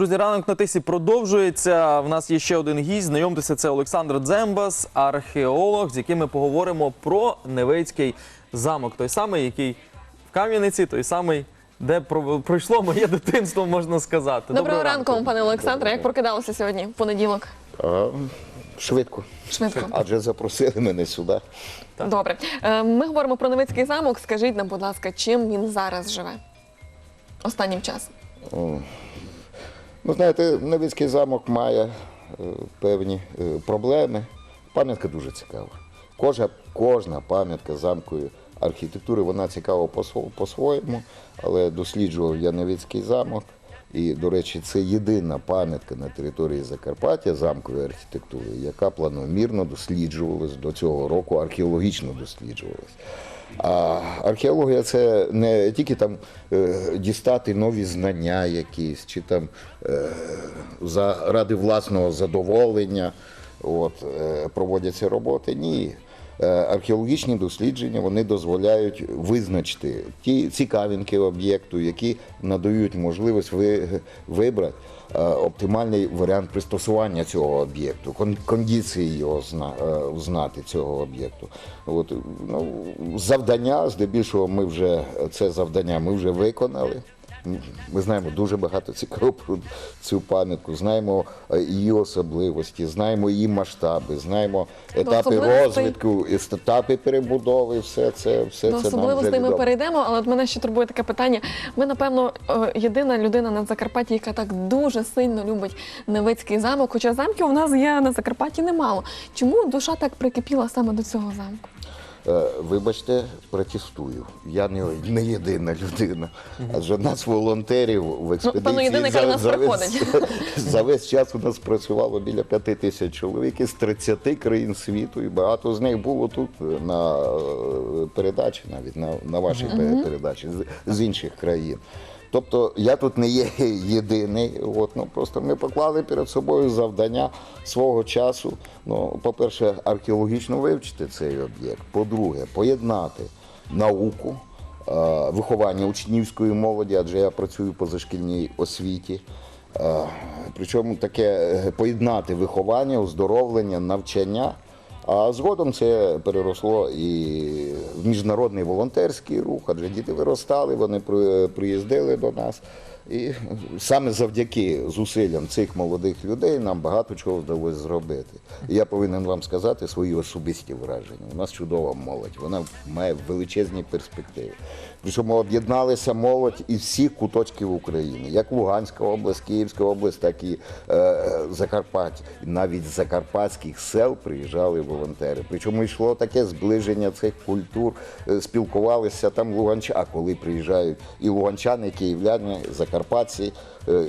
Друзі, ранок на тисі продовжується. В нас є ще один гість. Знайомтеся, це Олександр Дзембас, археолог, з яким ми поговоримо про Невицький замок. Той самий, який в Кам'яниці, той самий, де пройшло моє дитинство, можна сказати. Доброго, ранку, вам, пане Олександре. Як прокидалися сьогодні в понеділок? А, швидко. Швидко. Адже запросили мене сюди. Добре. Е, Ми говоримо про Невицький замок. Скажіть нам, будь ласка, чим він зараз живе? Останнім часом. Ну, знаєте, Невицький замок має е, певні е, проблеми. Пам'ятка дуже цікава. Кожна, кожна пам'ятка замкової архітектури, вона цікава по-сво- по-своєму, але досліджував я Невицький замок. І, до речі, це єдина пам'ятка на території Закарпаття замкової архітектури, яка планомірно досліджувалась до цього року, археологічно досліджувалась. А археологія це не тільки там е, дістати нові знання якісь, чи там е, заради власного задоволення от, е, проводяться роботи. Ні. Е, Археологічні дослідження вони дозволяють визначити ті цікавинки об'єкту, які надають можливість ви, вибрати е, оптимальний варіант пристосування цього об'єкту, кон- кондиції його е, знати цього об'єкту. От, ну, завдання, здебільшого, ми вже це завдання ми вже виконали. Ми знаємо дуже багато цікавого про цю пам'ятку, знаємо е, її особливості, знаємо її масштаби, знаємо етапи особливостей- розвитку, етапи перебудови, все це, все До це нам особливостей ми перейдемо, але от мене ще турбує таке питання. Ви, напевно, е, єдина людина на Закарпатті, яка так дуже сильно любить Невицький замок, хоча замків у нас є на Закарпатті немало. Чому душа так прикипіла саме до цього замку? Е, Вибачте, протестую. Я не, не єдина людина. Адже нас волонтерів в експедиції ну, за, нас весь, приходить. за весь час у нас працювало біля п'яти тисяч чоловік із 30 країн світу, і багато з них було тут на е, передачі, навіть на, на вашій передачі з, з інших країн. Тобто я тут не є єдиний. От, ну, просто ми поклали перед собою завдання свого часу. Ну, по-перше, археологічно вивчити цей об'єкт. По-друге, поєднати науку, е, виховання учнівської молоді, адже я працюю по зашкільній освіті. Е, Причому таке е, поєднати виховання, оздоровлення, навчання. А згодом це переросло і в міжнародний волонтерський рух, адже діти виростали, вони при- приїздили до нас. І саме завдяки зусиллям цих молодих людей нам багато чого вдалося зробити. І я повинен вам сказати свої особисті враження. У нас чудова молодь, вона має величезні перспективи. Причому об'єдналися молодь із всіх куточків України, як Луганська область, Київська область, так і е, Закарпаття. Навіть з закарпатських сел приїжджали волонтери. Причому йшло таке зближення цих культур, е, спілкувалися там луганчани, а коли приїжджають і луганчани, і київляни, закарпатці е,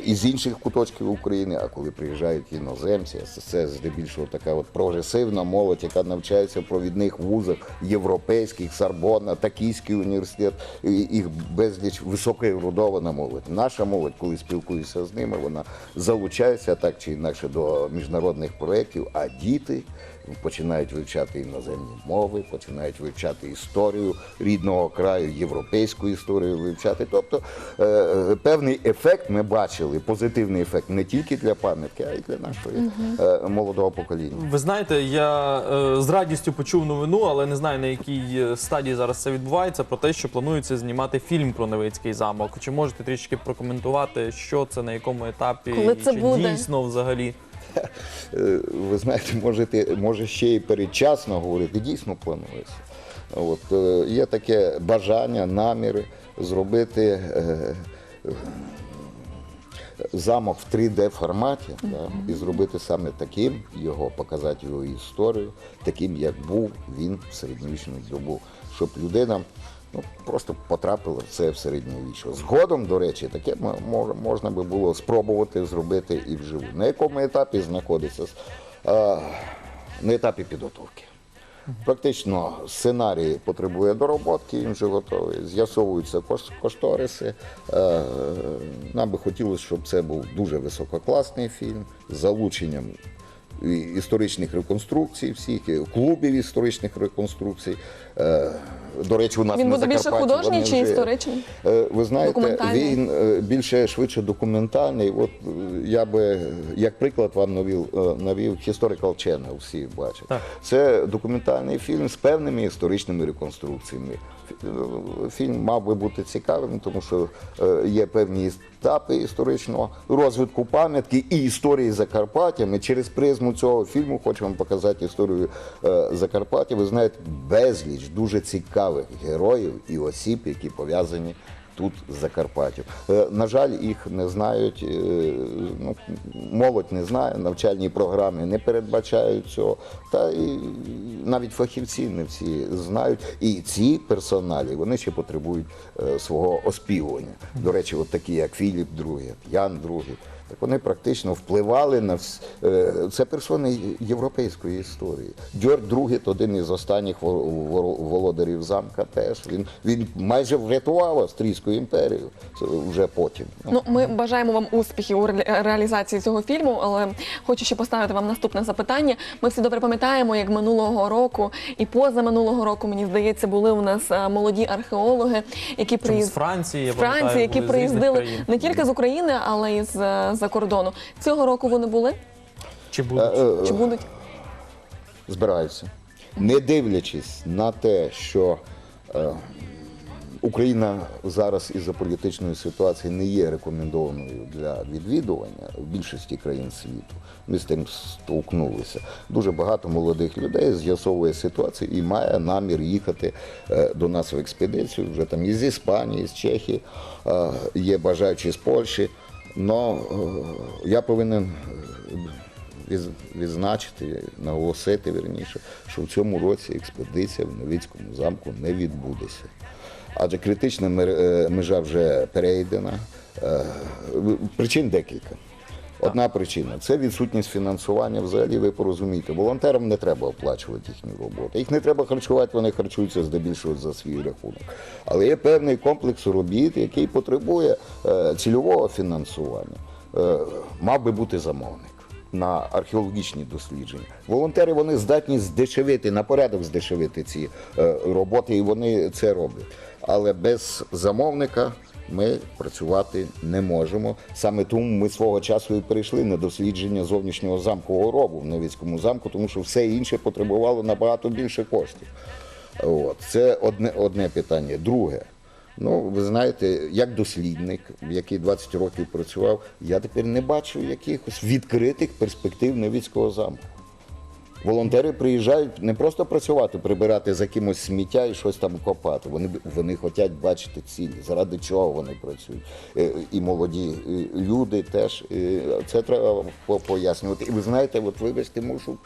із інших куточків України, а коли приїжджають іноземці, це- здебільшого така от прогресивна молодь, яка навчається в провідних вузах європейських, Сарбонна, Токійський університет, їх безліч високоерудована молодь. Наша молодь, коли спілкуюся з ними, вона залучається так чи інакше до міжнародних проєктів, а діти починають вивчати іноземні мови, починають вивчати історію рідного краю, європейську історію вивчати. Тобто е, е, певний ефект ми бачили, позитивний ефект не тільки для пам'ятки, а й для нашого е, молодого покоління. Ви знаєте, я е, з радістю почув новину, але не знаю на якій е, стадії зараз це відбувається. Про те, що планується знімати фільм про Невицький замок. Чи можете трішки прокоментувати, що це на якому етапі, Коли це чи буде? дійсно взагалі? Ви знаєте, можете, може ще й передчасно говорити, дійсно планується. От, е, є таке бажання, наміри зробити е, замок в 3D форматі да, і зробити саме таким його, показати його історію, таким, як був він в середньовічну добу, щоб людина ну, просто потрапила в це в середньовіччя. Згодом, до речі, таке можна би було спробувати зробити і вживу. На якому етапі знаходиться? На етапі підготовки. Практично сценарій потребує дороботки, він вже готовий. З'ясовуються кош- кошториси. Е, Нам би хотілося, щоб це був дуже висококласний фільм з залученням історичних реконструкцій, всіх клубів історичних реконструкцій. До речі, у нас Він на буде більше художній чи історичний? Е, Ви знаєте, він е, більше швидше документальний. От е, я би як приклад вам навів, навів Historical Channel, всі бачать. Так. Це документальний фільм з певними історичними реконструкціями. Фі- Фільм мав би бути цікавим, тому що е, є певні етапи історичного розвитку пам'ятки і історії Закарпаття. Ми через призму цього фільму хочемо показати історію е, Закарпаття. Ви знаєте, безліч дуже цікавих героїв і осіб, які пов'язані тут Закарпаттю. Е, На жаль, їх не знають, е, ну, молодь не знає, навчальні програми не передбачають цього. Та і навіть фахівці не всі знають. І ці персоналі вони ще потребують е, свого оспівування. До речі, от такі, як Філіп II, Ян II. Так вони практично впливали на вс... е, це персони європейської історії. Дьорд II – один із останніх во- во- володарів замка. Теж він, він майже врятував Австрійську імперію це вже потім. Ну, ми бажаємо вам успіхів у реалізації цього фільму, але хочу ще поставити вам наступне запитання. Ми всі добре пам'ятаємо, як минулого року і поза минулого року, мені здається, були у нас е, молоді археологи, які З. Франції, з Франції, які приїздили не тільки з України, але й з е, за кордону. Цього року вони були Чи будуть? Е, чи будуть? збираються. Не дивлячись на те, що е, Україна зараз із-за політичної ситуації не є рекомендованою для відвідування в більшості країн світу. Ми з тим столкнулися. Дуже багато молодих людей з'ясовує ситуацію і має намір їхати е, до нас в експедицію. Вже там і з Іспанії, і з Чехії, е, є бажаючі з Польщі. Но е, я повинен е, відзначити, наголосити верніше, що в цьому році експедиція в Новицькому замку не відбудеться. Адже критична е, межа вже перейдена. Е, Причин декілька. Одна причина це відсутність фінансування. Взагалі, ви порозумієте, волонтерам не треба оплачувати їхню роботу. Їх не треба харчувати, вони харчуються здебільшого за свій рахунок. Але є певний комплекс робіт, який потребує е, цільового фінансування. Е, мав би бути замовник на археологічні дослідження. Волонтери вони здатні здешевити на порядок здешевити ці е, роботи, і вони це роблять. Але без замовника ми працювати не можемо. Саме тому ми свого часу і перейшли на дослідження зовнішнього замкового робу в Новицькому замку, тому що все інше потребувало набагато більше коштів. От. Це одне, одне питання. Друге. Ну, ви знаєте, як дослідник, який 20 років працював, я тепер не бачу якихось відкритих перспектив Невицького замку. Волонтери приїжджають не просто працювати, прибирати за кимось сміття і щось там копати. Вони, вони хочуть бачити цілі, заради чого вони працюють. Е, І молоді люди теж. Це треба по- пояснювати. І ви знаєте, от вибачте, мушу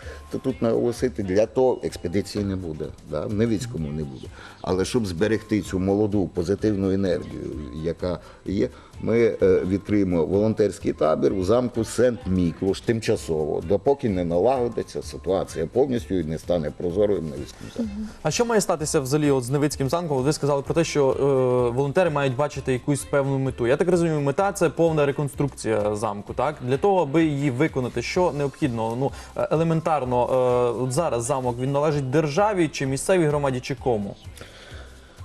тут наголосити, для того експедиції не буде, да? в Невицькому не буде. Але щоб зберегти цю молоду позитивну енергію, яка є, ми е, відкриємо волонтерський табір у замку Сент-Міклуш тимчасово, допоки не налагодиться ситуація повністю і не стане прозорою в Невицькому замку. А що має статися взагалі от з Невицьким замком? Ви сказали про те, що е, волонтери мають бачити якусь певну мету. Я так розумію, мета це повна реконструкція замку. Так для того, аби її виконати, що необхідно? Ну е, елементарно, е, от зараз замок він належить державі чи місцевій громаді, чи кому?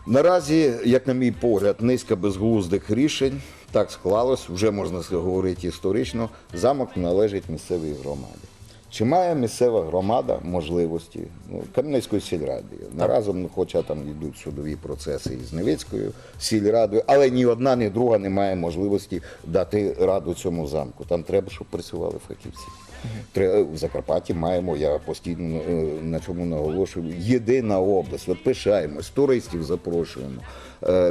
Наразі, як на мій погляд, низка безглуздих рішень так склалось, вже можна говорити історично. Замок належить місцевій громаді. Чи має місцева громада можливості ну, Кам'янецької сільради? Наразом, ну, хоча там йдуть судові процеси із Невицькою сільрадою, але ні одна, ні друга не має можливості дати раду цьому замку. Там треба, щоб працювали фахівці. В Закарпатті маємо, я постійно е, на цьому наголошую, єдина область. От пишаємось, туристів запрошуємо,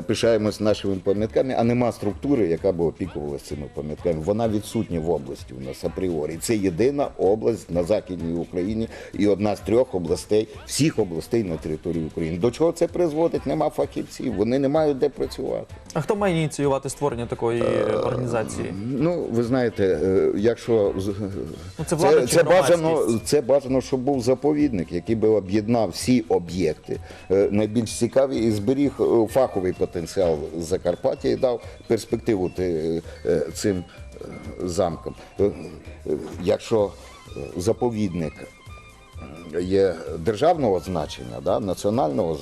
пишаємось нашими пам'ятками, а нема структури, яка б опікувалася цими пам'ятками. Вона відсутня в області у нас апріорі. Це єдина область на Західній Україні і одна з трьох областей, всіх областей на території України. До чого це призводить? Нема фахівців, вони не мають де працювати. А хто має ініціювати створення такої е, організації? Ну, ви знаєте, е, якщо Ну, це влада це, це бажано, це бажано, щоб був заповідник, який би об'єднав всі об'єкти е, найбільш цікаві і зберіг е, фаховий потенціал Закарпаття і дав перспективу е, цим е, замкам. Е, е, Якщо заповідник є державного значення, да, національного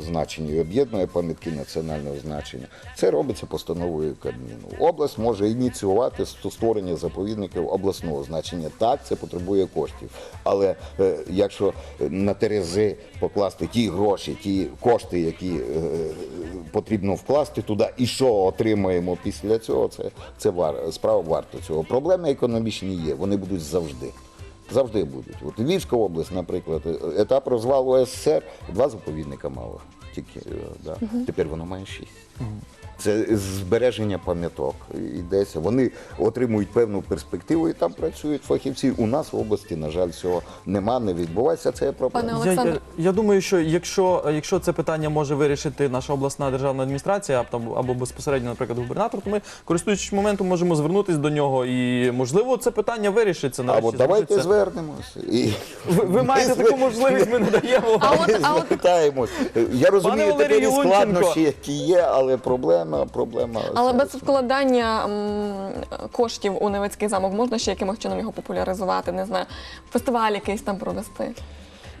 значення і об'єднує пам'ятки національного значення. Це робиться постановою Кабміну. Область може ініціювати створення заповідників обласного значення. Так, це потребує коштів. Але е, якщо на терези покласти ті гроші, ті кошти, які потрібно вкласти туди, і що отримаємо після цього, це, це вар, справа варта цього. Проблеми економічні є, вони будуть завжди. Завжди будуть. От Львівська область, наприклад, етап розвалу СССР, два заповідника мало. Тільки да. угу. тепер воно має шість. Це збереження пам'яток йдеться. Вони отримують певну перспективу і там працюють фахівці. У нас в області, на жаль, цього нема, не відбувається. Це проблема. Пане Я, Олександр. я, я думаю, що якщо, якщо це питання може вирішити наша обласна державна адміністрація або, або безпосередньо, наприклад, губернатор, то ми, користуючись моментом, можемо звернутися до нього і можливо це питання вирішиться. Або давайте зрушиться. звернемося. І... Ви, ви маєте таку можливість, ми надаємо. А от, а от Я розумію, тепер складнощі, які є, але проблема, проблема. Але без вкладання м, коштів у Невицький замок можна ще якимось чином його популяризувати, не знаю, фестиваль якийсь там провести.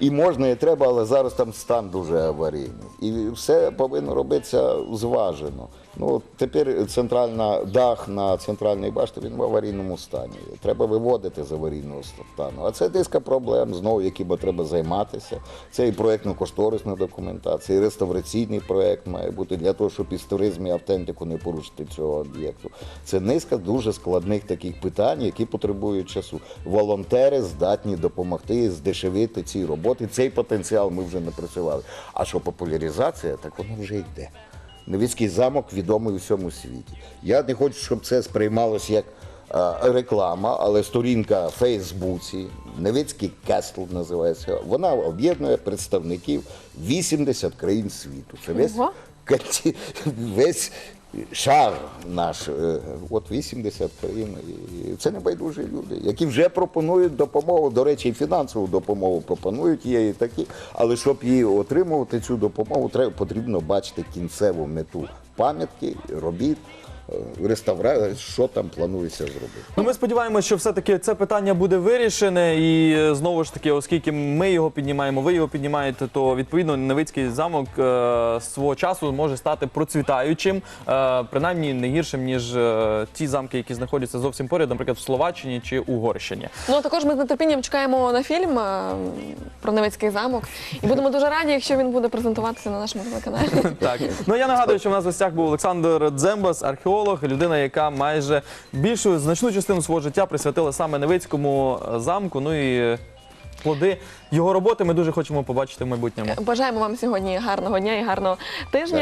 І можна, і треба, але зараз там стан дуже аварійний. І все повинно робитися зважено. Ну, тепер центральна дах на центральній башті він в аварійному стані. Треба виводити з аварійного стану. А це диска проблем, знову якими треба займатися. Це і проєктно-кошторисна документація, і реставраційний проєкт має бути для того, щоб історизм і автентику не порушити цього об'єкту. Це низка дуже складних таких питань, які потребують часу. Волонтери здатні допомогти здешевити ці роботи. Цей потенціал ми вже напрацювали. А що популяризація, так воно вже йде. Невицький замок відомий у всьому світі. Я не хочу, щоб це сприймалося як реклама, але сторінка в Фейсбуці, Невицький Кестл називається. Вона об'єднує представників 80 країн світу. Це весь, весь шар наш. е, От 80 країн. І це небайдужі люди, які вже пропонують допомогу. До речі, фінансову допомогу пропонують є і такі. Але щоб її отримувати, цю допомогу, треба потрібно бачити кінцеву мету пам'ятки, робіт, реставрації, що там планується зробити. Ну, ми сподіваємося, що все-таки це питання буде вирішене, і е, знову ж таки, оскільки ми його піднімаємо, ви його піднімаєте, то відповідно Невицький замок е, свого часу може стати процвітаючим, е, принаймні не гіршим, ніж е, ті замки, які знаходяться зовсім поряд, наприклад, в Словаччині чи Угорщині. Ну а також ми з нетерпінням чекаємо на фільм е, про Невицький замок. І будемо дуже раді, якщо він буде презентуватися на нашому телеканалі. Так, ну я нагадую, що в нас в гостях був Олександр Дзембас, археолог, людина, яка майже більшу значну частину свого життя присвятила саме Невицькому е, замку. Ну і е, плоди його роботи ми дуже хочемо побачити в майбутньому. Бажаємо вам сьогодні гарного дня і гарного тижня.